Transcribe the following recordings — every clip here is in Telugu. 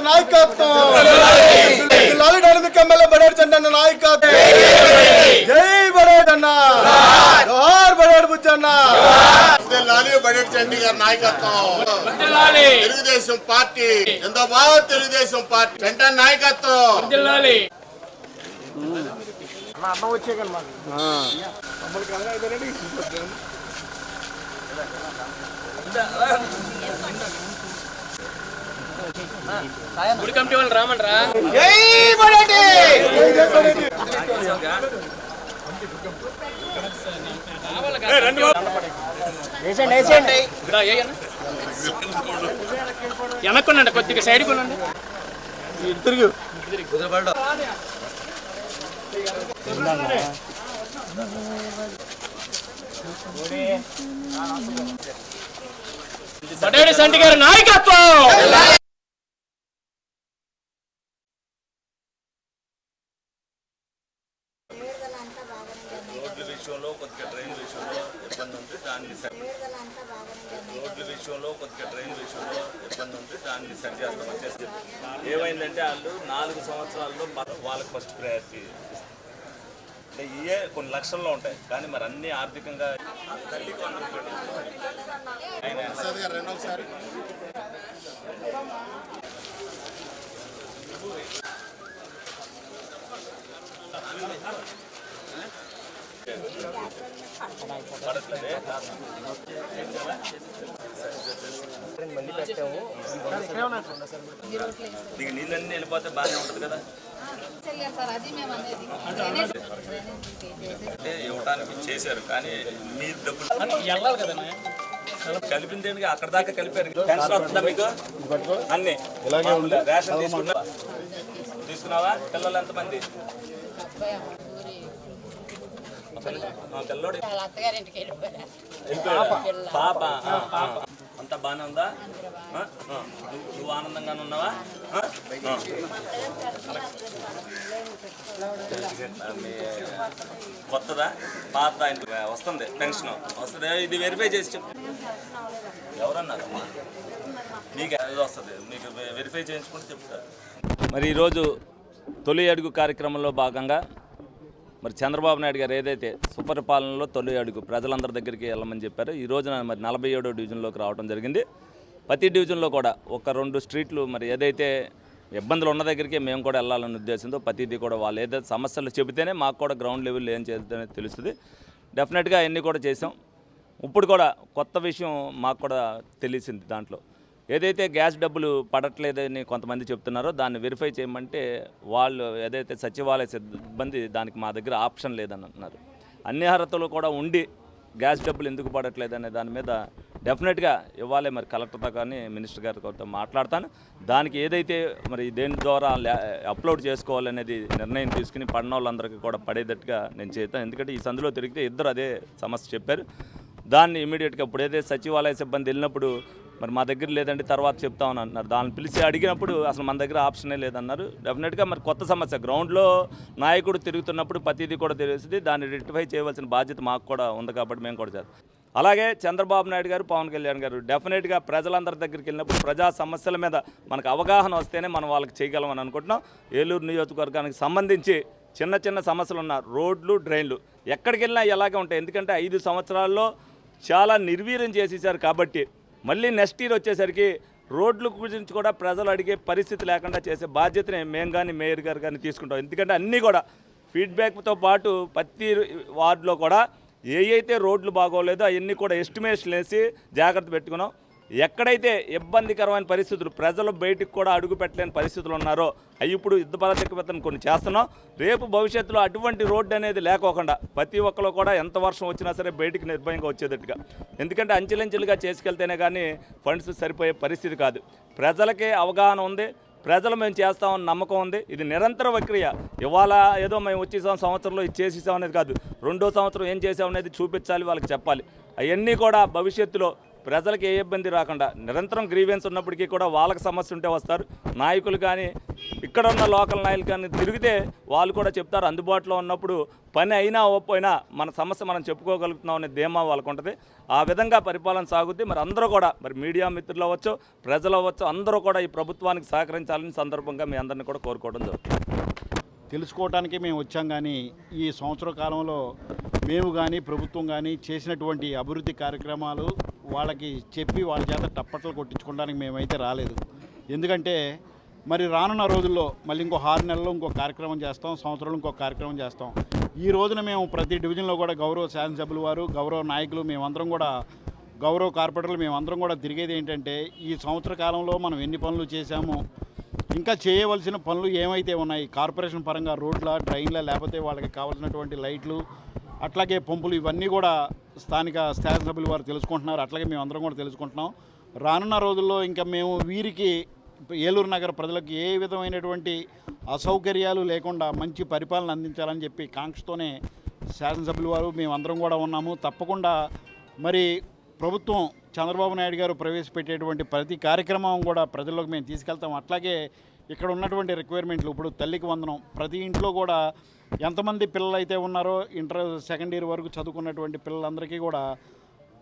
నాయకత్వం లాలి డైనమిక్ ఎమ్మెల్యే బడేడు చందన్న నాయకత్వం జై బడేడు అన్న జోహార్ బడేడు బుచ్చన్న లాలి బడెట్ చండి గారి నాయకత్వం జిల్లాలి తెలుగుదేశం పార్టీ జిందాబాద్ తెలుగుదేశం పార్టీ వెంట నాయకత్వం జిల్లాలి గుడి కమిటీ వాళ్ళు రామంటారా వెనక్కుండండి కొద్దిగా సైడ్ కొనండి తిరుగు బడేడి సంటి గారి నాయకత్వం! రోడ్ల విషయంలో కొద్దిగా ట్రైన్ విషయంలో ఇబ్బంది ఉంది దాన్ని రోడ్ల విషయంలో కొద్దిగా ట్రైన్ విషయంలో ఇబ్బంది ఉంది దాన్ని సరి చేస్తాం వచ్చేసి ఏమైందంటే వాళ్ళు నాలుగు సంవత్సరాల్లో వాళ్ళకి ఫస్ట్ ప్రయారిటీ అంటే ఇయే కొన్ని లక్షల్లో ఉంటాయి కానీ మరి అన్ని ఆర్థికంగా వందనం పెట్టి. పడట్లేదే ఇక నీళ్ళన్నీ వెళ్ళిపోతే బాగానే ఉంటుంది కదా? అంటే ఇవ్వడానికి చేశారు కానీ మీ డబ్బులు వెళ్ళాలి కదన్నా కలిపింది ఏంటి? అక్కడ దాకా కలిపారు. పెన్షన్ వస్తుందా మీకు? అన్ని. రేషన్ తీసుకున్నావా? పిల్లలు ఎంతమంది? పాప అంత బాగానే ఉందా? నువ్వు- ఆనందంగానే ఉన్నావా? కొత్తదా పాత వస్తుంది పెన్షన్. వస్తుంది ఇది వెరిఫై చేసి చెప్పు. ఎవరన్నారమ్మా? మీకు ఏదో వస్తుంది మీకు వెరిఫై చేయించుకుంటే చెప్తారు. మరి ఈరోజు తొలి అడుగు కార్యక్రమంలో భాగంగా మరి చంద్రబాబు నాయుడు గారు ఏదైతే సుపరిపాలనలో తొలి అడుగు ప్రజలందరి దగ్గరికి వెళ్ళమని చెప్పారు ఈ రోజున మరి నలభై ఏడో డివిజన్లోకి రావడం జరిగింది. ప్రతి డివిజన్లో కూడా ఒక రెండు స్ట్రీట్లు మరి ఏదైతే ఇబ్బందులు ఉన్న దగ్గరికి మేము కూడా వెళ్ళాలనే ఉద్దేశంతో ప్రతిదీ కూడా వాళ్ళు ఏదైతే సమస్యలు చెబితేనే మాకు కూడా గ్రౌండ్ లెవెల్ ఏం చేద్దామని తెలుస్తుంది. డెఫినెట్గా అన్నీ కూడా చేసాం ఇప్పుడు కూడా కొత్త విషయం మాకు కూడా తెలిసింది దాంట్లో. ఏదైతే గ్యాస్ డబ్బులు పడట్లేదని కొంతమంది చెప్తున్నారో దాన్ని వెరిఫై చేయమంటే వాళ్ళు ఏదైతే సచివాలయ సిబ్బంది దానికి మా దగ్గర ఆప్షన్ లేదని అంటున్నారు. అన్ని అర్హతలు కూడా ఉండి గ్యాస్ డబ్బులు ఎందుకు పడట్లేదు అనే దాని మీద డెఫినెట్గా ఇవ్వాలి మరి కలెక్టర్తో కానీ మినిస్టర్ గారితో మాట్లాడతాను. దానికి ఏదైతే మరి దేని ద్వారా అప్లోడ్ చేసుకోవాలనేది నిర్ణయం తీసుకుని పడిన వాళ్ళందరికీ కూడా పడేటట్టుగా నేను చేస్తాను. ఎందుకంటే ఈ సందులో తిరిగితే ఇద్దరు అదే సమస్య చెప్పారు. దాన్ని ఇమీడియట్గా ఇప్పుడు ఏదైతే సచివాలయ సిబ్బంది వెళ్ళినప్పుడు మరి మా దగ్గర లేదండి తర్వాత చెప్తామని అన్నారు. దాన్ని పిలిచి అడిగినప్పుడు అసలు మన దగ్గర ఆప్షనే లేదన్నారు. డెఫినెట్గా మరి కొత్త సమస్య గ్రౌండ్లో నాయకుడు తిరుగుతున్నప్పుడు ప్రతిదీ కూడా తెలిసింది దాన్ని రెక్టిఫై చేయవలసిన బాధ్యత మాకు కూడా ఉంది కాబట్టి మేము కూడా చేస్తాం. అలాగే చంద్రబాబు నాయుడు గారు పవన్ కళ్యాణ్ గారు డెఫినెట్గా ప్రజలందరి దగ్గరికి వెళ్ళినప్పుడు ప్రజా సమస్యల మీద మనకు అవగాహన వస్తేనే మనం వాళ్ళకి చేయగలమని అనుకుంటున్నాం. ఏలూరు నియోజకవర్గానికి సంబంధించి చిన్న చిన్న సమస్యలు ఉన్న రోడ్లు డ్రైన్లు ఎక్కడికి వెళ్ళినా ఎలాగే ఉంటాయి. ఎందుకంటే ఐదు సంవత్సరాల్లో చాలా నిర్వీర్యం చేసేసారు కాబట్టి మళ్ళీ నెక్స్ట్ ఇయర్ వచ్చేసరికి రోడ్ల గురించి కూడా ప్రజలు అడిగే పరిస్థితి లేకుండా చేసే బాధ్యతని మేము కానీ మేయర్ గారు కానీ తీసుకుంటాం. ఎందుకంటే అన్నీ కూడా ఫీడ్బ్యాక్తో పాటు ప్రతి వార్డులో కూడా ఏ అయితే రోడ్లు బాగోలేదో అవన్నీ కూడా ఎస్టిమేషన్ వేసి జాగ్రత్త పెట్టుకున్నాం. ఎక్కడైతే ఇబ్బందికరమైన పరిస్థితులు ప్రజలు బయటికి కూడా అడుగు పెట్టలేని పరిస్థితులు ఉన్నారో అవి ఇప్పుడు యుద్ధ పథకం కొన్ని చేస్తున్నాం. రేపు భవిష్యత్తులో అటువంటి రోడ్డు అనేది లేకోకుండా ప్రతి ఒక్కరు కూడా ఎంత వర్షం వచ్చినా సరే బయటికి నిర్భయంగా వచ్చేటట్టుగా. ఎందుకంటే అంచెలంచెలుగా చేసుకెళ్తేనే కానీ ఫండ్స్ సరిపోయే పరిస్థితి కాదు. ప్రజలకే అవగాహన ఉంది. ప్రజలు మేము చేస్తామని నమ్మకం ఉంది. ఇది నిరంతర ప్రక్రియ. ఇవాళ ఏదో మేము వచ్చేసాం సంవత్సరంలో ఇది చేసేసాం అనేది కాదు. రెండో సంవత్సరం ఏం చేసాం అనేది చూపించాలి వాళ్ళకి చెప్పాలి. అవన్నీ కూడా భవిష్యత్తులో ప్రజలకు ఏ ఇబ్బంది రాకుండా నిరంతరం గ్రీవెన్స్ ఉన్నప్పటికీ కూడా వాళ్ళకి సమస్య ఉంటే వస్తారు. నాయకులు కానీ ఇక్కడ ఉన్న లోకల్ నాయకులు కానీ తిరిగితే వాళ్ళు కూడా చెప్తారు అందుబాటులో ఉన్నప్పుడు పని అయినా అవ్వకపోయినా మన సమస్య మనం చెప్పుకోగలుగుతున్నాం అనే ధీమా వాళ్ళకు ఉంటుంది ఆ విధంగా పరిపాలన సాగుద్ది. మరి అందరూ కూడా మరి మీడియా మిత్రులు అవ్వచ్చు ప్రజలు అవ్వచ్చు అందరూ కూడా ఈ ప్రభుత్వానికి సహకరించాలని సందర్భంగా మీ అందరినీ కూడా కోరుకోవడం జరుగుతుంది. తెలుసుకోవటానికి మేము వచ్చాం కానీ ఈ సంవత్సర కాలంలో మేము కానీ ప్రభుత్వం కానీ చేసినటువంటి అభివృద్ధి కార్యక్రమాలు వాళ్ళకి చెప్పి వాళ్ళ చేత టప్పట్లు కొట్టించుకోవడానికి మేమైతే రాలేదు. ఎందుకంటే మరి రానున్న రోజుల్లో మళ్ళీ ఇంకో ఆరు నెలల్లో ఇంకో కార్యక్రమం చేస్తాం సంవత్సరంలో ఇంకో కార్యక్రమం చేస్తాం. ఈ రోజున మేము ప్రతి డివిజన్లో కూడా గౌరవ శాసనసభ్యులు వారు గౌరవ నాయకులు మేమందరం కూడా గౌరవ కార్పొరేటర్లు మేమందరం కూడా తిరిగేది ఏంటంటే ఈ సంవత్సర కాలంలో మనం ఎన్ని పనులు చేశామో ఇంకా చేయవలసిన పనులు ఏమైతే ఉన్నాయి కార్పొరేషన్ పరంగా రోడ్ల డ్రైన్ల లేకపోతే వాళ్ళకి కావాల్సినటువంటి లైట్లు అట్లాగే పంపులు ఇవన్నీ కూడా స్థానిక శాసనసభ్యులు వారు తెలుసుకుంటున్నారు. అట్లాగే మేము అందరం కూడా తెలుసుకుంటున్నాం. రానున్న రోజుల్లో ఇంకా మేము వీరికి ఏలూరు నగర ప్రజలకు ఏ విధమైనటువంటి అసౌకర్యాలు లేకుండా మంచి పరిపాలన అందించాలని చెప్పి కాంక్షతోనే శాసనసభ్యులు వారు మేమందరం కూడా ఉన్నాము. తప్పకుండా మరి ప్రభుత్వం చంద్రబాబు నాయుడు గారు ప్రవేశపెట్టేటువంటి ప్రతి కార్యక్రమం కూడా ప్రజల్లోకి మేము తీసుకెళ్తాం. అట్లాగే ఇక్కడ ఉన్నటువంటి రిక్వైర్మెంట్లు ఇప్పుడు తల్లికి వందనం. ప్రతి ఇంట్లో కూడా ఎంతమంది పిల్లలు అయితే ఉన్నారో ఇంటర్ సెకండ్ ఇయర్ వరకు చదువుకున్నటువంటి పిల్లలందరికీ కూడా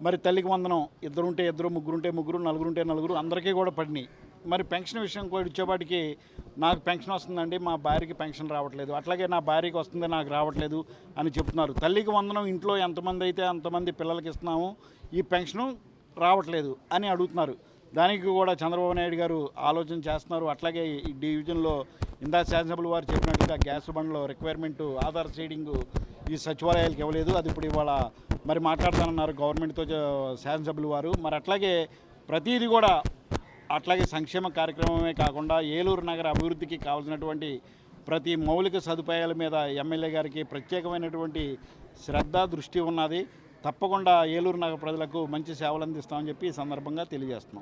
మరి తల్లికి వందనం. ఇద్దరుంటే ఇద్దరు ముగ్గురుంటే ముగ్గురు నలుగురుంటే నలుగురు అందరికీ కూడా పడినాయి. మరి పెన్షన్ విషయం కూడా వచ్చేపాటికి నాకు పెన్షన్ వస్తుందండి మా భార్యకి పెన్షన్ రావట్లేదు. అట్లాగే నా భార్యకి వస్తుంది నాకు రావట్లేదు అని చెప్తున్నారు. తల్లికి వందనం ఇంట్లో ఎంతమంది అయితే అంతమంది పిల్లలకి ఇస్తున్నాము ఈ పెన్షను రావట్లేదు అని అడుగుతున్నారు. దానికి కూడా చంద్రబాబు నాయుడు గారు ఆలోచన చేస్తున్నారు. అట్లాగే ఈ డివిజన్లో ఇందా శాసనసభ్యులు వారు చెప్పినట్టుగా గ్యాస్ బండ్లో రిక్వైర్మెంట్ ఆధార్ సీడింగ్ ఈ సచివాలయాలకు ఇవ్వలేదు. అది ఇప్పుడు ఇవాళ మరి మాట్లాడతానన్నారు గవర్నమెంట్తో జ- శాసనసభ్యులు వారు. మరి అట్లాగే ప్రతిదీ కూడా అట్లాగే సంక్షేమ కార్యక్రమమే కాకుండా ఏలూరు నగర అభివృద్ధికి కావాల్సినటువంటి ప్రతి మౌలిక సదుపాయాల మీద ఎమ్మెల్యే గారికి ప్రత్యేకమైనటువంటి శ్రద్ధ దృష్టి ఉన్నది. తప్పకుండా ఏలూరు నగర ప్రజలకు మంచి సేవలు అందిస్తామని చెప్పి ఈ సందర్భంగా తెలియజేస్తున్నాం.